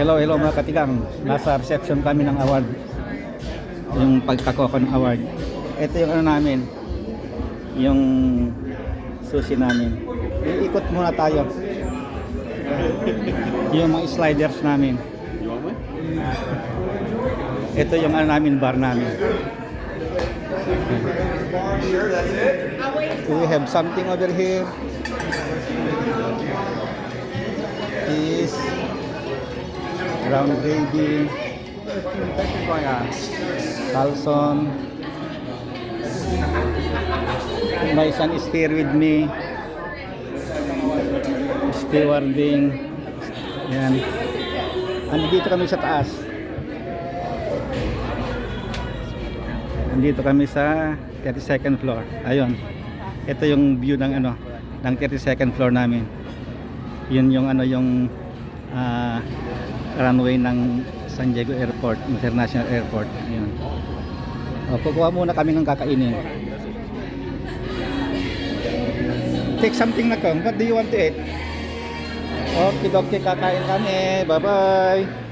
Hello, hello mga katigang. Nasa reception kami ng award. Yung pagkakuha ko ng award. Ito yung ano namin. Yung sushi namin. Iikot muna tayo. Yung mga sliders namin. Ito yung ano namin, bar namin. We have something over here. Ground gravy, Carlson. My son is here with me. Stewarding. Yan. Andito kami sa taas. Nandito kami sa 32nd floor. Ayun. Ito yung view ng ano, ng 32nd floor namin. Yun yung ano yung ah, runway ng San Diego Airport, International Airport. Ayun. O, kukuha muna kami ng kakainin. Take something na kong. What do you want to eat? Okay, okay, kakain kami. Bye-bye.